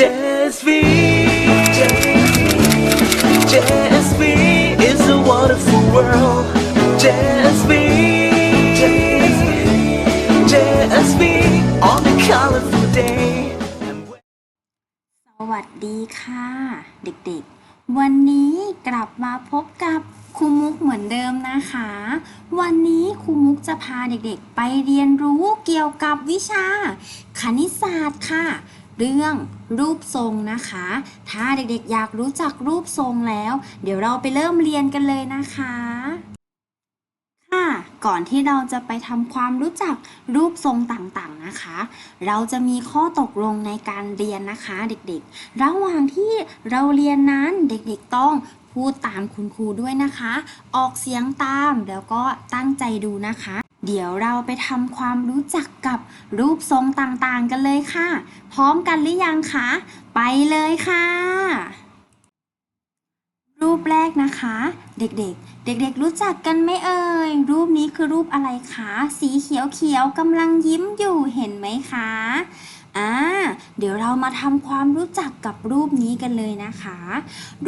JSV JSV is a wonderful world JSV JSV on a colorful day สวัสดีค่ะ เด็กๆ วันนี้กลับมาพบกับครูมุกเหมือนเดิมนะคะ วันนี้ครูมุกจะพาเด็กๆ ไปเรียนรู้เกี่ยวกับวิชา คณิตศาสตร์ค่ะ เรื่องรูปทรงนะคะ ถ้าเด็กๆอยากรู้จักรูปทรงแล้ว เดี๋ยวเราไปเริ่มเรียนกันเลยนะคะค่ะก่อนที่เราจะไปทำความรู้จักรูปทรงต่างๆนะคะ เราจะมีข้อตกลงในการเรียนนะคะเด็กๆ ระหว่างที่เราเรียนนั้นเด็กๆต้องพูดตามคุณครูด้วยนะคะ ออกเสียงตามแล้วก็ตั้งใจดูนะคะ เดี๋ยวเราไปทำความรู้จักกับรูปทรงต่างๆกันเลยค่ะ พร้อมกันหรือยังคะ ไปเลยค่ะ รูปแรกนะคะ เด็กๆ เด็กๆ รู้จักกันไหมเอ่ย รูปนี้คือรูปอะไรคะ สีเขียวๆกำลังยิ้มอยู่เห็นไหมคะ อ่าเดี๋ยวเรามาทำความรู้จักกับรูปนี้กันเลยนะคะ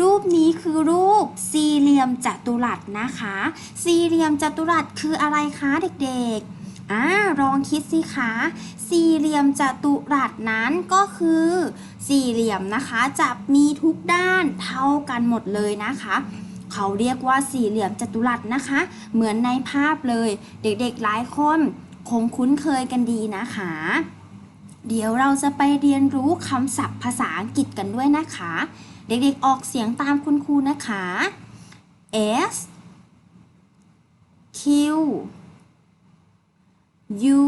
รูปนี้คือรูปสี่เหลี่ยมจัตุรัสนะคะ สี่เหลี่ยมจัตุรัสคืออะไรคะเด็กๆอ่าลองคิดสิคะ สี่เหลี่ยมจัตุรัสนั้นก็คือ สี่เหลี่ยมนะคะจะมีทุกด้านเท่ากันหมดเลยนะคะเขาเรียกว่าสี่เหลี่ยมจัตุรัสนะคะ เหมือนในภาพเลย เด็กๆหลายคนคงคุ้นเคยกันดีนะคะ เดี๋ยวเราจะไปเรียนรู้คำศัพท์ภาษาอังกฤษกันด้วยนะคะ เด็กๆออกเสียงตามคุณครูนะคะ S Q U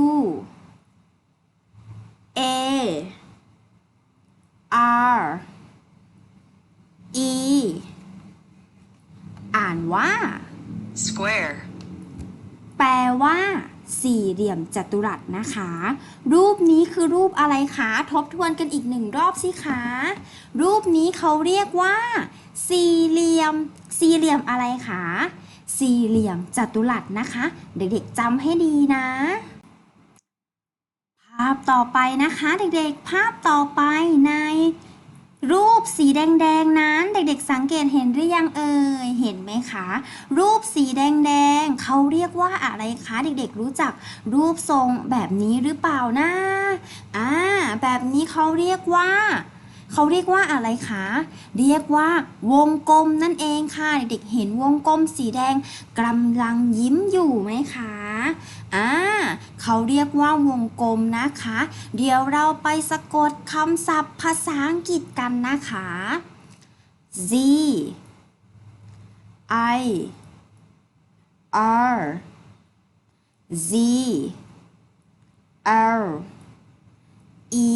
A R E อ่านว่า square, แปลว่า สี่เหลี่ยมจัตุรัสนะคะ รูปนี้คือรูปอะไรคะ ทบทวนกันอีกหนึ่งรอบสิคะ รูปนี้เขาเรียกว่า สี่เหลี่ยม สี่เหลี่ยมอะไรคะ สี่เหลี่ยมจัตุรัสนะคะ เด็กๆจำให้ดีนะ ภาพต่อไปนะคะ เด็กๆ ภาพต่อไปใน รูปสีแดงๆนั้นเด็กๆสังเกตเห็นหรือยังเอ่ยเห็นไหมคะ รูปสีแดงๆเขาเรียกว่าอะไรคะเด็กๆรู้จักรูปทรงแบบนี้หรือเปล่านะอ่าแบบนี้เขาเรียกว่า เขาเรียกว่าอะไรคะ เรียกว่าวงกลมนั่นเองค่ะ เด็กเห็นวงกลมสีแดงกำลังยิ้มอยู่ไหมคะอ่าเขาเรียกว่าวงกลมนะคะ เดี๋ยวเราไปสะกดคำศัพท์ภาษาอังกฤษกันนะคะ Z I R Z L E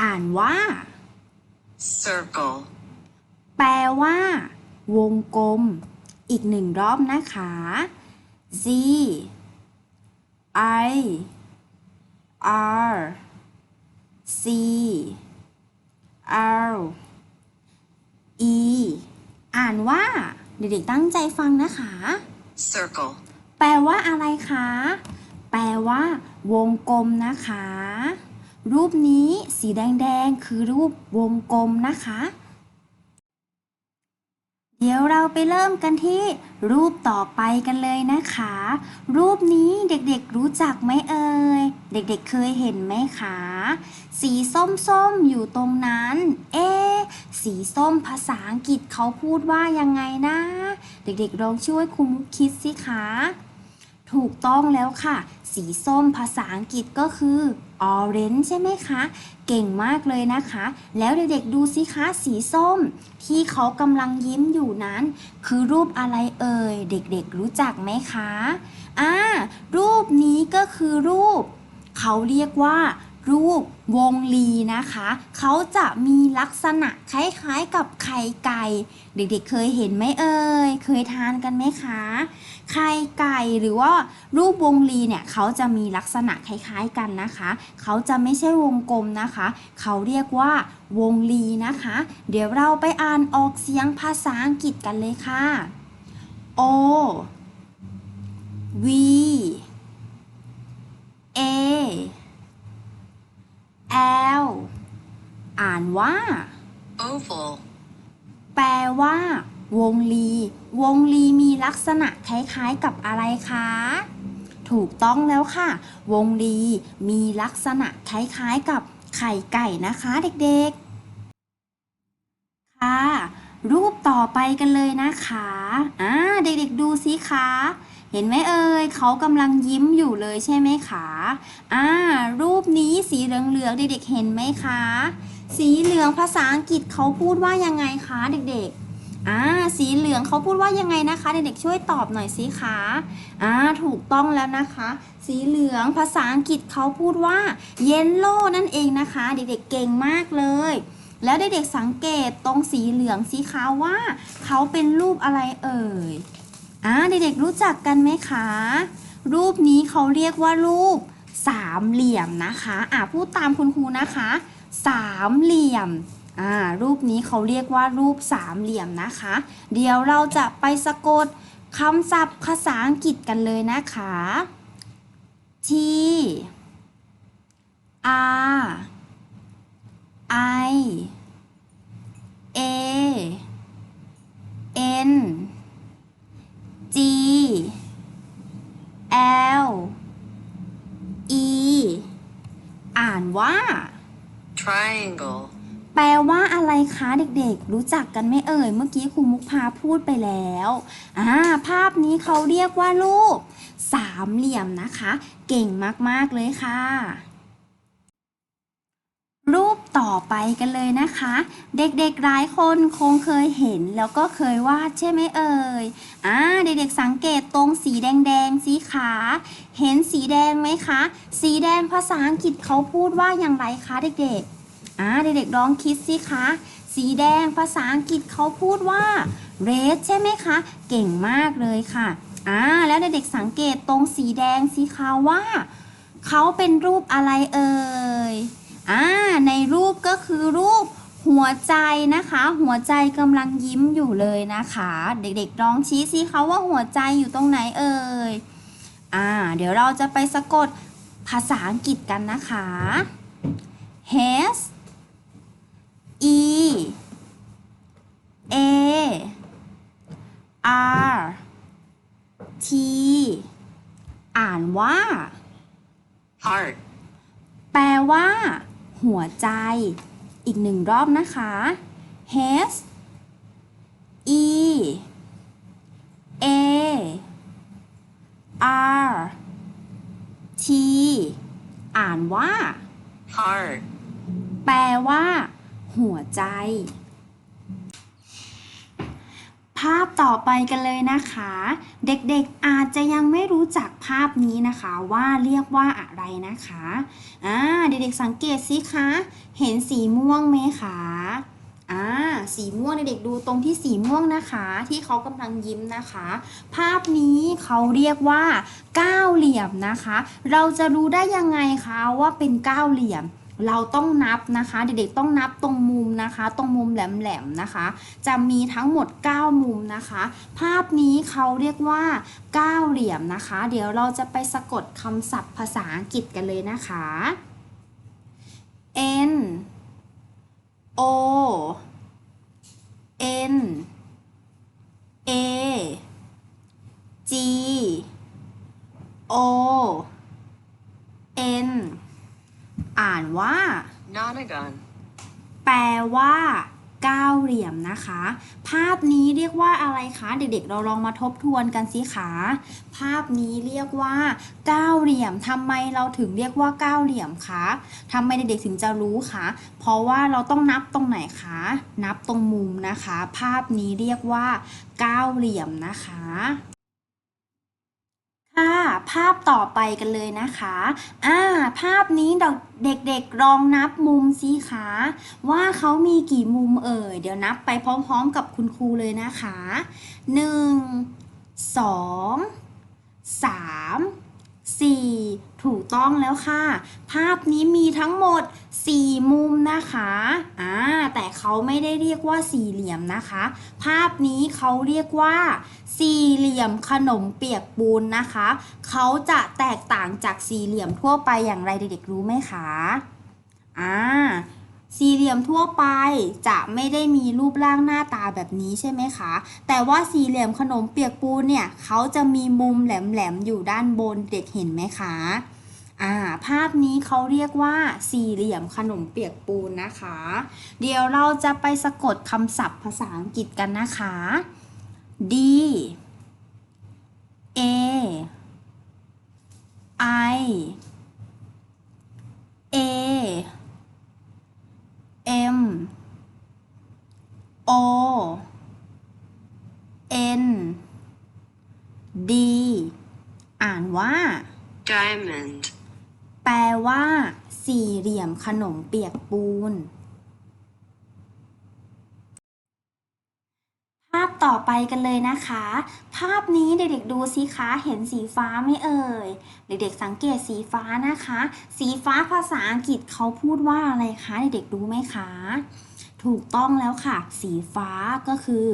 อ่านว่า circle, แปลว่า วงกลม อีกหนึ่งรอบนะคะ Z I R C L E อ่านว่า เด็กๆตั้งใจฟังนะคะ circle, แปลว่าอะไรคะ แปลว่า วงกลมนะคะ รูปนี้สีแดงๆ คือรูปวงกลมนะคะ เดี๋ยวเราไปเริ่มกันที่รูปต่อไปกันเลยนะคะ รูปนี้เด็กๆรู้จักไหมเอ่ย เด็กๆเคยเห็นไหมคะ สีส้มๆอยู่ตรงนั้น เอ๊สีส้มภาษาอังกฤษเขาพูดว่ายังไงนะ เด็กๆลองช่วยครูมุกคิดสิคะ ถูกต้องแล้วค่ะ สีส้มภาษาอังกฤษก็คือ ออเรนจ์ใช่ไหมคะ เก่งมากเลยนะคะ แล้วเด็กๆดูสิคะสีส้ม ที่เขากำลังยิ้มอยู่นั้น คือรูปอะไรเอ่ย เด็กๆรู้จักไหมคะอ่ารูปนี้ก็คือรูป เขาเรียกว่า รูปวงลีนะคะ เขาจะมีลักษณะคล้ายๆกับไข่ไก่ เด็กๆเคยเห็นไหมเอ่ย เคยทานกันไหมคะ ไข่ไก่หรือว่ารูปวงลีเนี่ยเขาจะมีลักษณะคล้ายๆกันนะคะ เขาจะไม่ใช่วงกลมนะคะ เขาเรียกว่าวงลีนะคะ เดี๋ยวเราไปอ่านออกเสียงภาษาอังกฤษกันเลยค่ะ O V A L อ่านว่า oval, แปลว่า วงลี วงลีมีลักษณะคล้ายๆกับอะไรคะ ถูกต้องแล้วค่ะ วงลีมีลักษณะคล้ายๆกับไข่ไก่นะคะเด็กๆ ค่ะ รูปต่อไปกันเลยนะคะ อ่า เด็กๆดูสิคะ เห็นไหมเอ่ยเขากำลังยิ้มอยู่เลยใช่ไหมคะอ่ารูปนี้สีเหลืองๆเด็กๆเห็นไหมคะ สีเหลืองภาษาอังกฤษเขาพูดว่ายังไงคะเด็กๆอ่าสีเหลืองเขาพูดว่ายังไงนะคะเด็กๆช่วยตอบหน่อยสิคะอ่าถูกต้องแล้วนะคะ สีเหลืองภาษาอังกฤษเขาพูดว่า yellow นั่นเองนะคะ เด็กๆเก่งมากเลย แล้วเด็กๆสังเกตตรงสีเหลืองสีขาวว่าเขาเป็นรูปอะไรเอ่ย อ่าเด็กๆรู้จักกันไหมคะ รูปนี้เขาเรียกว่ารูปสามเหลี่ยมนะคะอ่าพูดตามคุณครูนะคะ สามเหลี่ยมอ่ารูปนี้เขาเรียกว่ารูปสามเหลี่ยมนะคะ เดี๋ยวเราจะไปสะกดคำศัพท์ภาษาอังกฤษกันเลยนะคะ T R I A N G L E อ่าน ว่า triangle, แปลว่าอะไรคะเด็กๆ รู้จักกันไหมเอ่ย เมื่อกี้ครูมุกพาพูดไปแล้วอ่าภาพนี้เขาเรียกว่ารูปสามเหลี่ยมนะคะ เก่งมากๆเลยค่ะรูป ต่อไปกันเลยนะคะ เด็กๆหลายคนคงเคยเห็นแล้วก็เคยวาดใช่ไหมเอ่ยอ่าเด็กๆสังเกตตรงสีแดงๆสีขา เห็นสีแดงไหมคะ สีแดงภาษาอังกฤษเขาพูดว่าอย่างไรคะเด็กๆอ่าเด็กๆลองคิดสิคะสีแดงภาษาอังกฤษเขาพูดว่า red ใช่ไหมคะ เก่งมากเลยค่ะอ่าแล้วเด็กๆสังเกตตรงสีแดงสีขาวว่าเขาเป็นรูปอะไรเอ่ย อ่าในรูปก็คือรูปหัวใจนะคะ หัวใจกำลังยิ้มอยู่เลยนะคะ เด็กๆลองชี้สิคะว่าหัวใจอยู่ตรงไหนเอ่ยอ่าเดี๋ยวเราจะไปสะกดภาษาอังกฤษกันนะคะ H E A R T อ่านว่า heart, แปลว่า หัวใจ อีกหนึ่งรอบนะคะ H E A R T อ่านว่า heart, แปลว่า หัวใจ ภาพต่อไปกันเลยนะคะ เด็กๆอาจจะยังไม่รู้จักภาพนี้นะคะว่าเรียกว่าอะไรนะคะอ่าเด็กๆสังเกตสิคะเห็นสีม่วงไหมคะอ่าสีม่วงเด็กๆดูตรงที่สีม่วงนะคะ ที่เขากำลังยิ้มนะคะ ภาพนี้เขาเรียกว่า ก้าวเหลี่ยมนะคะ เราจะรู้ได้ยังไงคะว่าเป็นก้าวเหลี่ยม เราต้องนับนะคะ เด็กๆต้องนับตรงมุมนะคะ ตรงมุมแหลมๆนะคะ จะมีทั้งหมด 9 มุมนะคะ ภาพนี้เขาเรียกว่า 9 เหลี่ยมนะคะ เดี๋ยวเราจะไปสะกดคำศัพท์ภาษาอังกฤษกันเลยนะคะ N O N A G O N อ่านว่า nonagon, แปลว่าเก้าเหลี่ยมนะคะ ภาพนี้เรียกว่าอะไรคะ เด็กๆ เราลองมาทบทวนกันสิคะภาพนี้เรียกว่าเก้าเหลี่ยมทำไมเราถึงเรียกว่าเก้าเหลี่ยมคะทำไมเด็กๆถึงจะรู้คะเพราะว่าเราต้องนับตรงไหนคะ นับตรงมุมนะคะ ภาพนี้เรียกว่าเก้าเหลี่ยมนะคะ ค่ะภาพต่อไปกันเลยนะคะ อ่า ภาพนี้เด็กๆลองนับมุมสิคะว่าเขามีกี่มุมเอ่ย เดี๋ยวนับไปพร้อมๆกับคุณครูเลยนะคะ 1 2 3 4 ถูกต้องแล้วค่ะ ภาพนี้มีทั้งหมด 4 มุมนะคะอ่าแต่เขาไม่ได้เรียกว่าสี่เหลี่ยมนะคะ ภาพนี้เขาเรียกว่า สี่เหลี่ยมขนมเปียกปูนนะคะ เขาจะแตกต่างจากสี่เหลี่ยมทั่วไปอย่างไรเด็กๆรู้ไหมคะอ่า สี่เหลี่ยมทั่วไปจะไม่ได้มีรูปร่างหน้าตาแบบนี้ใช่ไหมคะ แต่ว่าสี่เหลี่ยมขนมเปียกปูนเนี่ยเขาจะมีมุมแหลมๆอยู่ด้านบนเด็กเห็นไหมคะอ่าภาพนี้เขาเรียกว่าสี่เหลี่ยมขนมเปียกปูนนะคะ เดี๋ยวเราจะไปสะกดคำศัพท์ภาษาอังกฤษกันนะคะ D A I A M O N D อ่านว่า diamond, แปลว่า สี่เหลี่ยมขนมเปียกปูน ภาพ ต่อไปกันเลยนะคะ ภาพนี้เด็กๆดูสิคะเห็นสีฟ้าไหมเอ่ย เด็กๆสังเกตสีฟ้านะคะ สีฟ้าภาษาอังกฤษเขาพูดว่าอะไรคะเด็กๆรู้ไหมคะ ถูกต้องแล้วค่ะ สีฟ้าก็คือ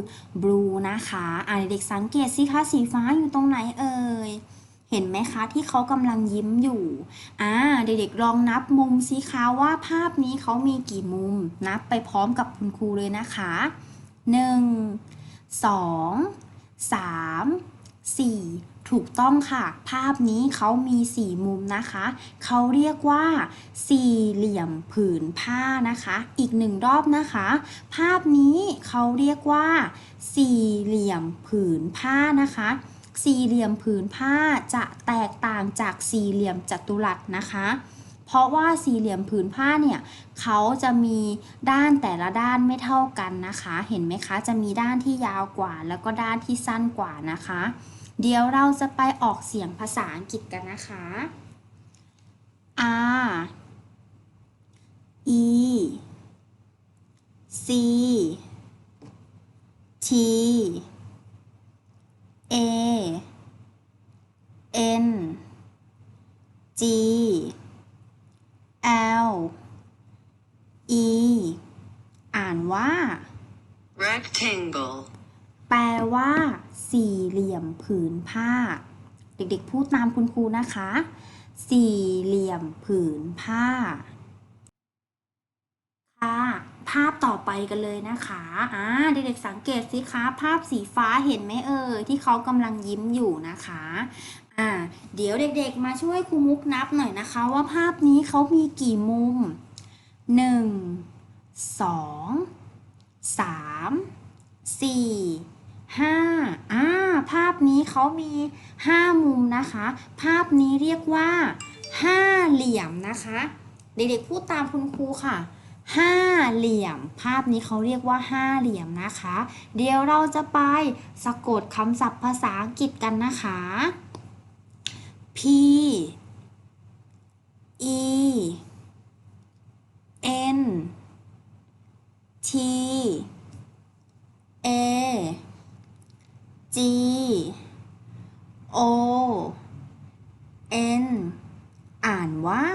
blue นะคะอ่าเด็กๆสังเกตสิคะสีฟ้าอยู่ตรงไหนเอ่ยเห็นไหมคะที่เขากำลังยิ้มอยู่ อ่า เด็กๆลองนับมุมสิคะว่าภาพนี้เขามีกี่มุม นับไปพร้อมกับคุณครูเลยนะคะ 1 2 3 4 ถูกต้องค่ะ ภาพนี้เขามี 4 มุมนะคะ เขาเรียกว่า สี่เหลี่ยมผืนผ้านะคะ อีกหนึ่งรอบนะคะ ภาพนี้เขาเรียกว่า สี่เหลี่ยมผืนผ้านะคะสี่เหลี่ยมผืนผ้าจะแตกต่างจากสี่เหลี่ยมจัตุรัสนะคะ เพราะว่าสี่เหลี่ยมผืนผ้าเนี่ยเขาจะมีด้านแต่ละด้านไม่เท่ากันนะคะ เห็นไหมคะ จะมีด้านที่ยาวกว่า แล้วก็ด้านที่สั้นกว่านะคะ เดี๋ยวเราจะไปออกเสียงภาษาอังกฤษกันนะคะ R E C T A N G L E อ่านว่า rectangle, แปลว่า สี่เหลี่ยมผืนผ้า เด็กๆ พูดตามคุณครูนะคะ สี่เหลี่ยมผืนผ้า ค่ะ ภาพต่อไปกันเลยนะคะ อ่า เด็กๆ สังเกตสิคะ ภาพสีฟ้าเห็นไหมเอ่ยที่เขากำลังยิ้มอยู่นะคะ อ่า เดี๋ยวเด็กๆ มาช่วยครูมุกนับหน่อยนะคะ ว่าภาพนี้เขามีกี่มุมหนึ่งสองสามสี่ห้าอ่า ภาพนี้เขามีห้ามุมนะคะ ภาพนี้เรียกว่า ห้าเหลี่ยมนะคะ เด็กๆ พูดตามคุณครูค่ะห้าเหลี่ยม ภาพนี้เขาเรียกว่าห้าเหลี่ยมนะคะ เดี๋ยวเราจะไปสะกดคำศัพท์ภาษาอังกฤษกันนะคะ P E N T A G O N อ่านว่า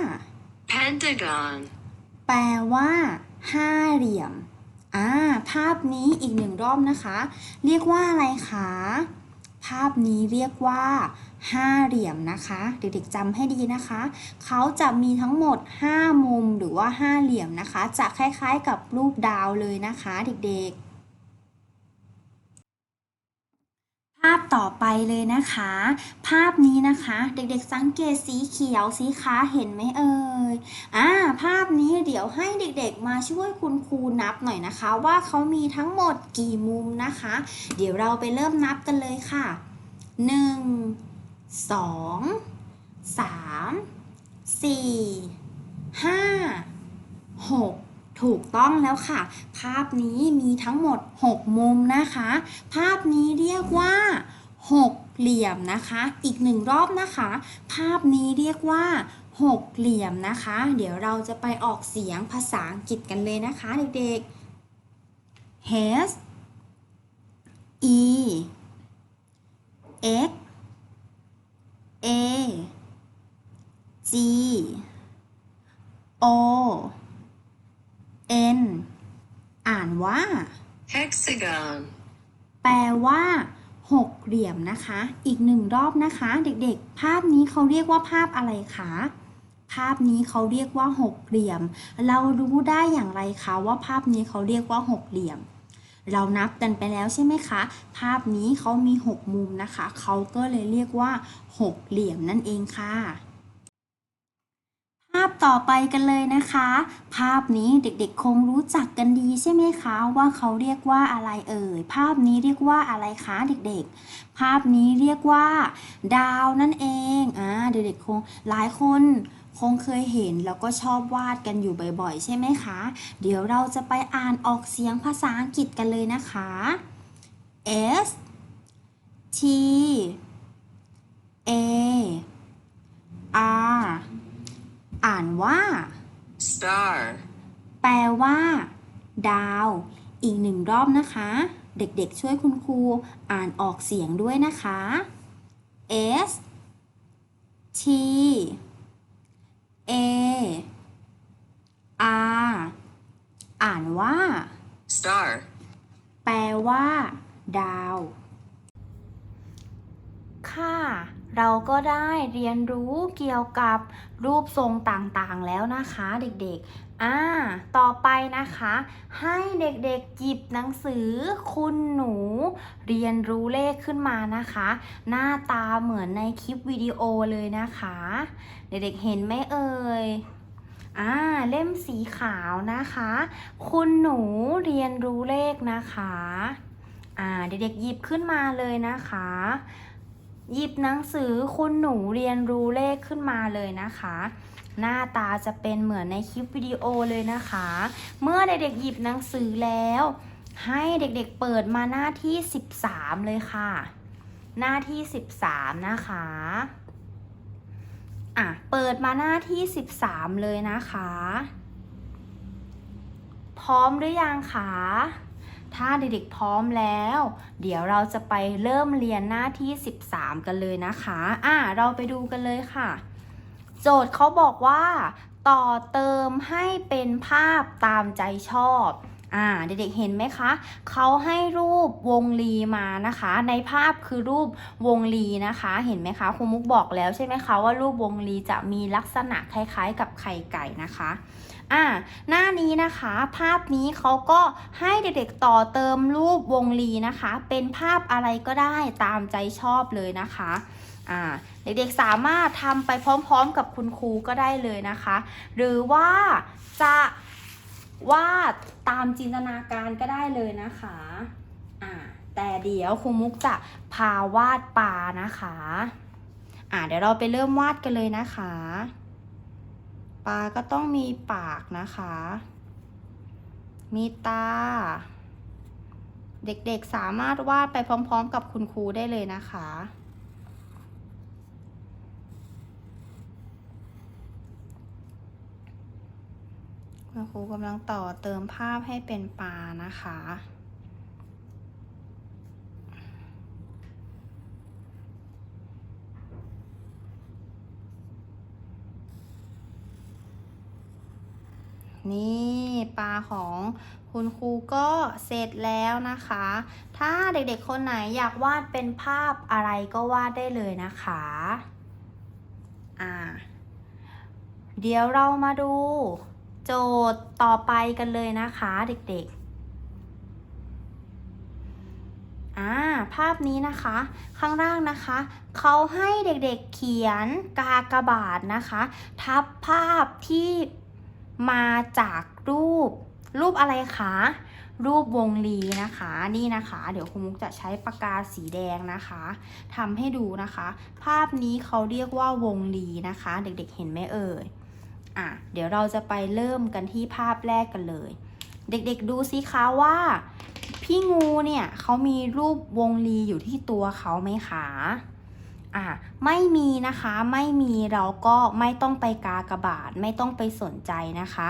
pentagon, แปลว่าห้าเหลี่ยม อ่า ภาพนี้อีกหนึ่งรอบนะคะ เรียกว่าอะไรคะ ภาพนี้เรียกว่าห้าเหลี่ยมนะคะ เด็กๆจำให้ดีนะคะ เขาจะมีทั้งหมด 5 มุมหรือว่า5เหลี่ยมนะคะ จะคล้ายๆกับรูปดาวเลยนะคะ เด็กๆ ภาพต่อไปเลยนะคะ ภาพนี้นะคะ เด็กๆสังเกตสีเขียวสีขาเห็นไหมเอ่ยอ่าภาพนี้เดี๋ยวให้เด็กๆมาช่วยคุณครูนับหน่อยนะคะ ว่าเขามีทั้งหมดกี่มุมนะคะ เดี๋ยวเราไปเริ่มนับกันเลยค่ะ 1 2 3 4 5 6ถูกต้องแล้วค่ะ ภาพนี้มีทั้งหมด 6 มุมนะคะ ภาพนี้เรียกว่า 6เหลี่ยมนะคะ อีกหนึ่งรอบนะคะ ภาพนี้เรียกว่า6เหลี่ยมนะคะ เดี๋ยวเราจะไปออกเสียงภาษาอังกฤษกันเลยนะคะเด็กๆ H E X A G O N อ่านว่า hexagon, แปลว่า หกเหลี่ยมนะคะ อีกหนึ่งรอบนะคะ เด็กๆ ภาพนี้เขาเรียกว่าภาพอะไรคะ ภาพนี้เขาเรียกว่าหกเหลี่ยม เรารู้ได้อย่างไรคะว่าภาพนี้เขาเรียกว่าหกเหลี่ยม เรานับกันไปแล้วใช่ไหมคะ ภาพนี้เขามีหกมุมนะคะ เขาก็เลยเรียกว่าหกเหลี่ยมนั่นเองค่ะาพต่อไปกันเลยนะคะ ภาพนี้เด็กๆ คงรู้จักกันดีใช่ไหมคะ ว่าเขาเรียกว่าอะไรเอ่ย ภาพนี้เรียกว่าอะไรคะเด็กๆ ภาพนี้เรียกว่า ดาวนั่นเอง อ่าเด็กๆ คงหลายคนคงเคยเห็นแล้วก็ชอบวาดกันอยู่บ่อยๆ ใช่ไหมคะ เดี๋ยวเราจะไปอ่านออกเสียงภาษาอังกฤษกันเลยนะคะ S T A R อ่านว่า star, แปลว่า ดาว อีกหนึ่งรอบนะคะ เด็กๆช่วยคุณครูอ่านออกเสียงด้วยนะคะ S T A R อ่านว่า star, แปลว่า ดาว ค่ะ เราก็ได้เรียนรู้เกี่ยวกับรูปทรงต่างๆแล้วนะคะเด็กๆ อ่า ต่อไปนะคะ ให้เด็กๆหยิบหนังสือคุณหนู เรียนรู้เลขขึ้นมานะคะ หน้าตาเหมือนในคลิปวิดีโอเลยนะคะ เด็กๆเห็นไหมเอ่ยอ่าเล่มสีขาวนะคะ คุณหนูเรียนรู้เลขนะคะ อ่าเด็กๆหยิบขึ้นมาเลยนะคะ หยิบหนังสือคุณหนูเรียนรู้เลขขึ้นมาเลยนะคะ หน้าตาจะเป็นเหมือนในคลิปวิดีโอเลยนะคะ เมื่อเด็กๆหยิบหนังสือแล้ว ให้เด็กๆเปิดมาหน้าที่ 13 เลยค่ะ หน้าที่ 13 นะคะอะเปิดมาหน้าที่ 13 เลยนะคะ พร้อมหรือยังคะ ถ้าเด็กๆพร้อมแล้ว เดี๋ยวเราจะไปเริ่มเรียนหน้าที่ 13 กันเลยนะคะ อะเราไปดูกันเลยค่ะ โจทย์เขาบอกว่า ต่อเติมให้เป็นภาพตามใจชอบ อ่าเด็กๆเห็นไหมคะ เขาให้รูปวงลีมานะคะ ในภาพคือรูปวงลีนะคะ เห็นไหมคะครูมุกบอกแล้วใช่ไหมคะว่ารูปวงลีจะมีลักษณะคล้ายๆ กับไข่ไก่นะคะ อ่าหน้านี้นะคะภาพนี้เขาก็ให้เด็กๆต่อเติมรูปวงลีนะคะ เป็นภาพอะไรก็ได้ตามใจชอบเลยนะคะอ่าเด็กๆสามารถทำไปพร้อมๆกับคุณครูก็ได้เลยนะคะ หรือว่าจะวาดตามจินตนาการก็ได้เลยนะคะอ่าแต่เดี๋ยวครูมุกจะพาวาดปลานะคะอ่าเดี๋ยวเราไปเริ่มวาดกันเลยนะคะ ปลาก็ต้องมีปากนะคะ มีตา เด็กๆสามารถวาดไปพร้อมๆ กับคุณครูได้เลยนะคะ คุณครูกำลังต่อเติมภาพให้เป็นปลานะคะ นี่ปลาของคุณครูก็เสร็จแล้วนะคะ ถ้าเด็กๆคนไหนอยากวาดเป็นภาพอะไรก็วาดได้เลยนะคะอ่าเดี๋ยวเรามาดูโจทย์ต่อไปกันเลยนะคะเด็กๆอ่าภาพนี้นะคะ ข้างล่างนะคะ เขาให้เด็กๆเขียนกากบาทนะคะ ทับภาพที่ มาจากรูป รูปอะไรคะ รูปวงลีนะคะ นี่นะคะ เดี๋ยวคุณมุกจะใช้ปากกาสีแดงนะคะทำให้ดูนะคะ ภาพนี้เขาเรียกว่าวงลีนะคะ เด็กๆเห็นไหมเอ่ยอะเดี๋ยวเราจะไปเริ่มกันที่ภาพแรกกันเลย เด็กๆดูสิคะว่า พี่งูเนี่ยเขามีรูปวงลีอยู่ที่ตัวเขาไหมคะ อะไม่มีนะคะไม่มีเราก็ไม่ต้องไปกากระบาดไม่ต้องไปสนใจนะคะ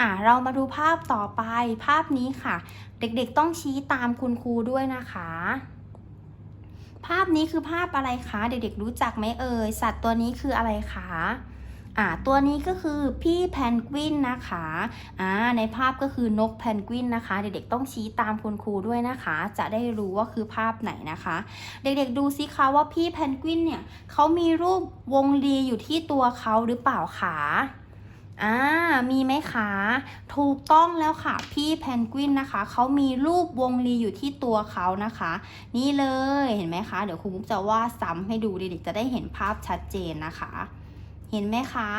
อะเรามาดูภาพต่อไปภาพนี้ค่ะ เด็กๆต้องชี้ตามคุณครูด้วยนะคะ ภาพนี้คือภาพอะไรคะ เด็กๆรู้จักไหมเอ่ยสัตว์ตัวนี้คืออะไรคะ อ่าตัวนี้ก็คือพี่แพนกวินนะคะอ่าในภาพก็คือนกแพนกวินนะคะ เด็กๆต้องชี้ตามคุณครูด้วยนะคะ จะได้รู้ว่าคือภาพไหนนะคะ เด็กๆดูสิคะว่าพี่แพนกวินเนี่ยเขามีรูปวงรีอยู่ที่ตัวเขาหรือเปล่าคะอ่า มีไหมคะ ถูกต้องแล้วค่ะ พี่แพนกวินนะคะ เขามีรูปวงรีอยู่ที่ตัวเขานะคะ นี่เลย เห็นไหมคะ เดี๋ยวครูมุกจะวาดซ้ำให้ดูเด็กๆจะได้เห็นภาพชัดเจนนะคะ เห็นไหมคะ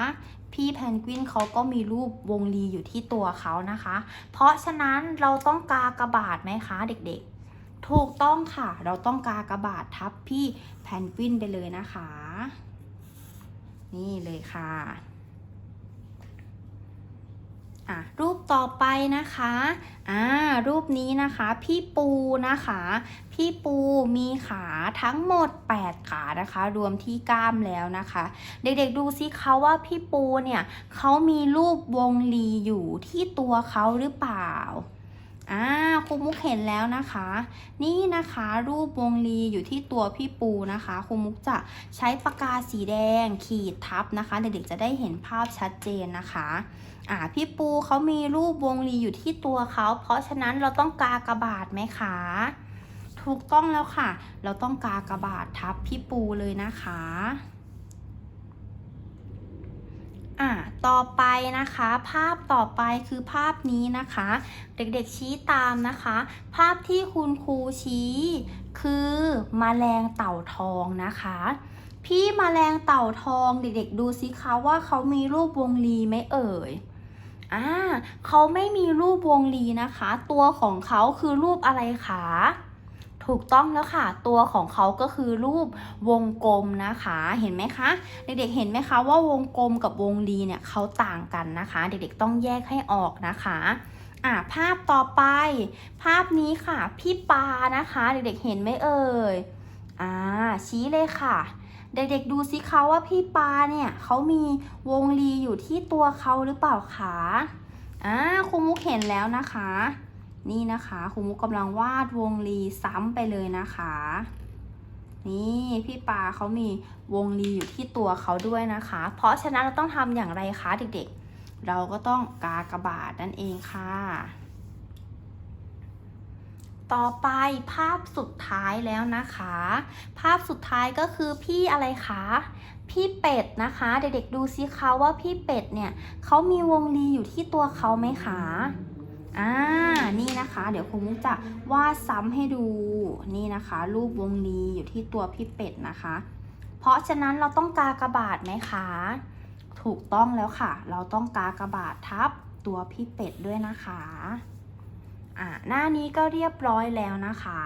พี่แพนกวินเขาก็มีรูปวงรีอยู่ที่ตัวเขานะคะ เพราะฉะนั้นเราต้องกากระบาดไหมคะเด็กๆ ถูกต้องค่ะ เราต้องกากระบาดทับพี่แพนกวินไปเลยนะคะ นี่เลยค่ะ อะรูปต่อไปนะคะอ่ารูปนี้นะคะ พี่ปูนะคะ พี่ปูมีขาทั้งหมด 8 ขานะคะ รวมที่กล้ามแล้วนะคะ เด็กๆดูสิคะว่าพี่ปูเนี่ยเขามีรูปวงลีอยู่ที่ตัวเขาหรือเปล่าอ่าครูมุกเห็นแล้วนะคะ นี่นะคะรูปวงลีอยู่ที่ตัวพี่ปูนะคะครูมุกจะใช้ปากกาสีแดงขีดทับนะคะ เด็กๆจะได้เห็นภาพชัดเจนนะคะ อ่าพี่ปูเขามีรูปวงลีอยู่ที่ตัวเขาเพราะฉะนั้นเราต้องกากระบาดไหมคะถูกต้องแล้วค่ะ เราต้องกากระบาดทับพี่ปูเลยนะคะอ่าต่อไปนะคะ ภาพต่อไปคือภาพนี้นะคะ เด็กๆชี้ตามนะคะ ภาพที่คุณครูชี้คือมแมลงเต่าทองนะคะ พี่มแมลงเต่าทองเด็กๆดูสิคะว่าเขามีรูปวงรีไหมเอ่ย อ่าเขาไม่มีรูปวงรีนะคะ ตัวของเขาคือรูปอะไรคะถูกต้องแล้วค่ะ ตัวของเขาก็คือรูปวงกลมนะคะ เห็นไหมคะ เด็กๆเห็นไหมคะว่าวงกลมกับวงรีเนี่ยเขาต่างกันนะคะ เด็กๆต้องแยกให้ออกนะคะอ่าภาพต่อไป ภาพนี้ค่ะ พี่ปานะคะ เด็กๆเห็นไหมเอ่ยอ่าชี้เลยค่ะ เด็กๆดูสิคะว่าพี่ปาเนี่ยเขามีวงรีอยู่ที่ตัวเขาหรือเปล่าคะอ่าครูมุกเห็นแล้วนะคะ นี่นะคะครูมุกกำลังวาดวงรีซ้ำไปเลยนะคะ นี่พี่ปาเขามีวงรีอยู่ที่ตัวเขาด้วยนะคะ เพราะฉะนั้นเราต้องทำอย่างไรคะเด็กๆ เราก็ต้องกากระบาทนั่นเองค่ะ ต่อไปภาพสุดท้ายแล้วนะคะ ภาพสุดท้ายก็คือพี่อะไรคะ พี่เป็ดนะคะ เด็กๆดูสิคะว่าพี่เป็ดเนี่ยเขามีวงรีอยู่ที่ตัวเขาไหมคะอ่านี่นะคะ เดี๋ยวครูมุกจะวาดซ้ำให้ดูนี่นะคะ รูปวงรีอยู่ที่ตัวพี่เป็ดนะคะ เพราะฉะนั้นเราต้องกากระบาทไหมคะ ถูกต้องแล้วค่ะ เราต้องกากระบาททับตัวพี่เป็ดด้วยนะคะ อ่าหน้านี้ก็เรียบร้อยแล้วนะคะ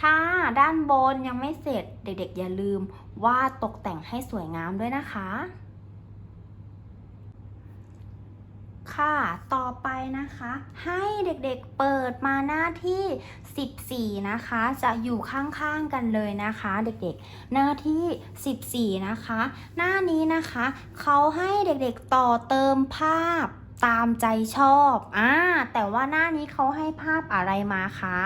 ถ้าด้านบนยังไม่เสร็จเด็กๆ อย่าลืมวาดตกแต่งให้สวยงามด้วยนะคะ ค่ะต่อไปนะคะ ให้เด็กๆเปิดมาหน้าที่ 14 นะคะ จะอยู่ข้างๆกันเลยนะคะ เด็กๆหน้าที่ 14 นะคะ หน้านี้นะคะ เขาให้เด็กๆต่อเติมภาพ ตามใจชอบอ่าแต่ว่าหน้านี้เขาให้ภาพอะไรมาคะ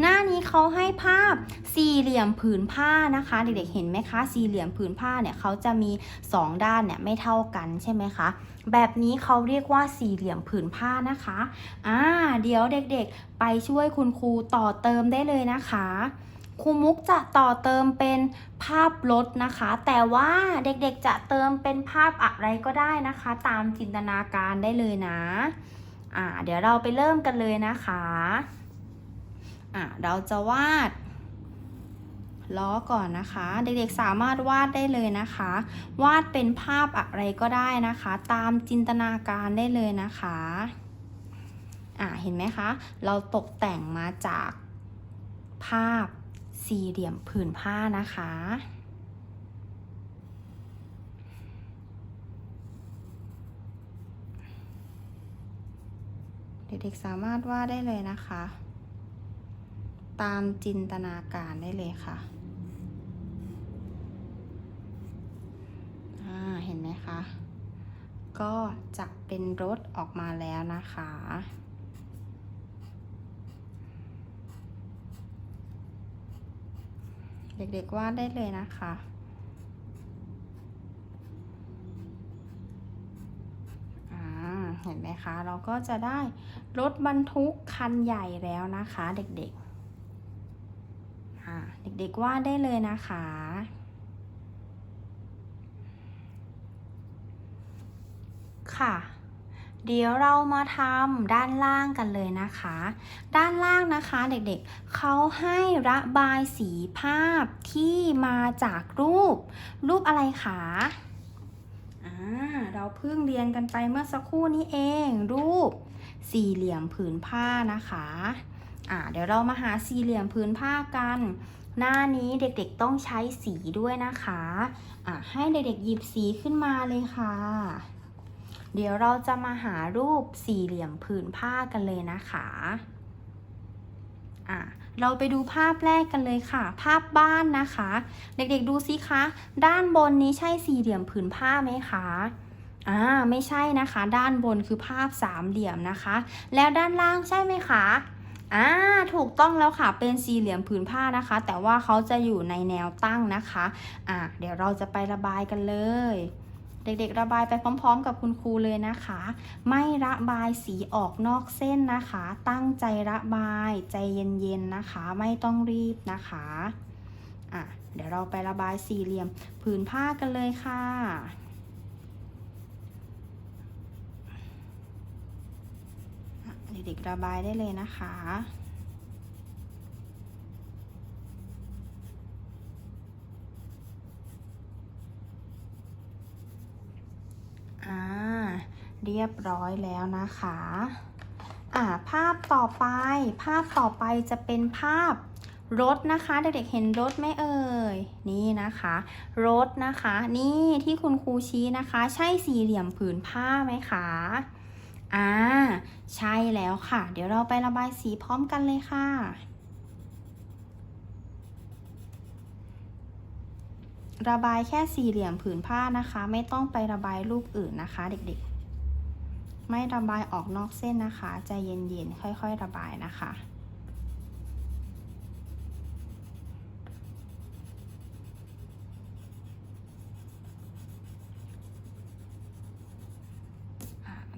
หน้านี้เขาให้ภาพสี่เหลี่ยมผืนผ้านะคะ เด็กๆเห็นไหมคะ สี่เหลี่ยมผืนผ้าเนี่ยเขาจะมีสองด้านเนี่ยไม่เท่ากันใช่ไหมคะ แบบนี้เขาเรียกว่าสี่เหลี่ยมผืนผ้านะคะอ่าเดี๋ยวเด็กๆ ไปช่วยคุณครูต่อเติมได้เลยนะคะ ครูมุกจะต่อเติมเป็นภาพรถนะคะ แต่ว่าเด็กๆจะเติมเป็นภาพอะไรก็ได้นะคะ ตามจินตนาการได้เลยนะอ่าเดี๋ยวเราไปเริ่มกันเลยนะคะอ่าเราจะวาดล้อก่อนนะคะ เด็กๆสามารถวาดได้เลยนะคะ วาดเป็นภาพอะไรก็ได้นะคะ ตามจินตนาการได้เลยนะคะอ่าเห็นไหมคะ เราตกแต่งมาจากภาพ สี่เหลี่ยมผืนผ้านะคะ เด็กๆสามารถวาดได้เลยนะคะ ตามจินตนาการได้เลยค่ะเห็นไหมคะ ก็จะเป็นรถออกมาแล้วนะคะ เด็กๆวาดได้เลยนะคะ เห็นไหมคะ เราก็จะได้รถบรรทุกคันใหญ่แล้วนะคะ เด็กๆเด็กๆวาดได้เลยนะคะ เดี๋ยวเรามาทำด้านล่างกันเลยนะคะ ด้านล่างนะคะเด็กๆเขาให้ระบายสีภาพที่มาจากรูป รูปอะไรคะอ่าเราเพิ่งเรียนกันไปเมื่อสักครู่นี้เอง รูปสี่เหลี่ยมผืนผ้านะคะอ่าเดี๋ยวเรามาหาสี่เหลี่ยมผืนผ้ากัน หน้านี้เด็กๆต้องใช้สีด้วยนะคะอ่าให้เด็กๆหยิบสีขึ้นมาเลยค่ะ เดี๋ยวเราจะมาหารูปสี่เหลี่ยมผืนผ้ากันเลยนะคะอะเราไปดูภาพแรกกันเลยค่ะ ภาพบ้านนะคะ เด็กๆดูสิคะ ด้านบนนี้ใช่สี่เหลี่ยมผืนผ้าไหมคะอ่าไม่ใช่นะคะ ด้านบนคือภาพสามเหลี่ยมนะคะ แล้วด้านล่างใช่ไหมคะอ่าถูกต้องแล้วค่ะเป็นสี่เหลี่ยมผืนผ้านะคะ แต่ว่าเขาจะอยู่ในแนวตั้งนะคะอ่าเดี๋ยวเราจะไประบายกันเลย เด็กๆ ระบายไปพร้อม ๆ กับคุณครูเลยนะคะ ไม่ระบายสีออกนอกเส้นนะคะ ตั้งใจระบายใจเย็นๆนะคะ ไม่ต้องรีบนะคะอะเดี๋ยวเราไประบายสี่เหลี่ยมผืนผ้ากันเลยค่ะเด็กๆระบายได้เลยนะคะ อ่า เรียบร้อยแล้วนะคะ อ่า ภาพต่อไป ภาพต่อไปจะเป็นภาพรถนะคะ เด็กๆเห็นรถไหมเอ่ย นี่นะคะ รถนะคะ นี่ที่คุณครูชี้นะคะ ใช่สี่เหลี่ยมผืนผ้าไหมคะอ่า ใช่แล้วค่ะ เดี๋ยวเราไประบายสีพร้อมกันเลยค่ะ ระบายแค่สี่เหลี่ยมผืนผ้านะคะ ไม่ต้องไประบายรูปอื่นนะคะ เด็กๆ ไม่ระบายออกนอกเส้นนะคะใจเย็นๆค่อย ๆ ระบายนะคะ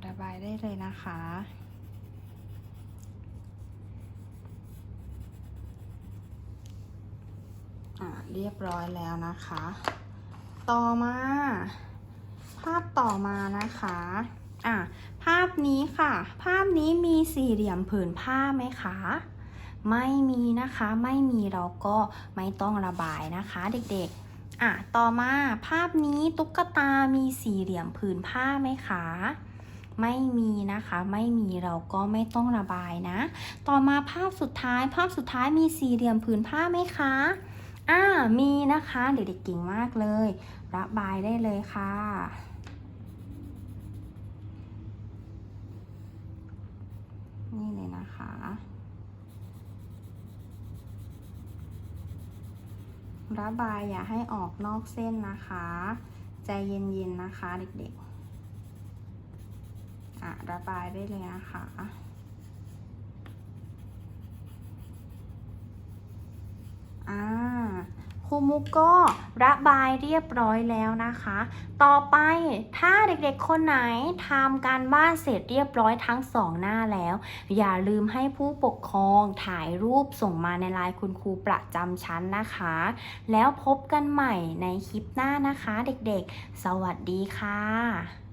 ระบายได้เลยนะคะ อะเรียบร้อยแล้วนะคะ ต่อมา ภาพต่อมานะคะอะภาพนี้ค่ะ ภาพนี้มีสี่เหลี่ยมผืนผ้าไหมคะ ไม่มีนะคะ ไม่มีเราก็ไม่ต้องระบายนะคะเด็กๆ อะ ต่อมาภาพนี้ตุ๊กตามีสี่เหลี่ยมผืนผ้าไหมคะ ไม่มีนะคะ ไม่มีเราก็ไม่ต้องระบายนะ ต่อมาภาพสุดท้าย ภาพสุดท้ายมีสี่เหลี่ยมผืนผ้าไหมคะ อ่ามีนะคะ เด็กๆเก่งมากเลย ระบายได้เลยค่ะนี่เลยนะคะ ระบายอย่าให้ออกนอกเส้นนะคะ ใจเย็นๆนะคะเด็กๆ อะ ระบายได้เลยนะคะ อ่าครูมุกก็ระบายเรียบร้อยแล้วนะคะ ต่อไปถ้าเด็กๆคนไหนทำการบ้านเสร็จเรียบร้อยทั้งสองหน้าแล้ว อย่าลืมให้ผู้ปกครองถ่ายรูปส่งมาในไลน์คุณครูประจำชั้นนะคะ แล้วพบกันใหม่ในคลิปหน้านะคะ เด็กๆ สวัสดีค่ะ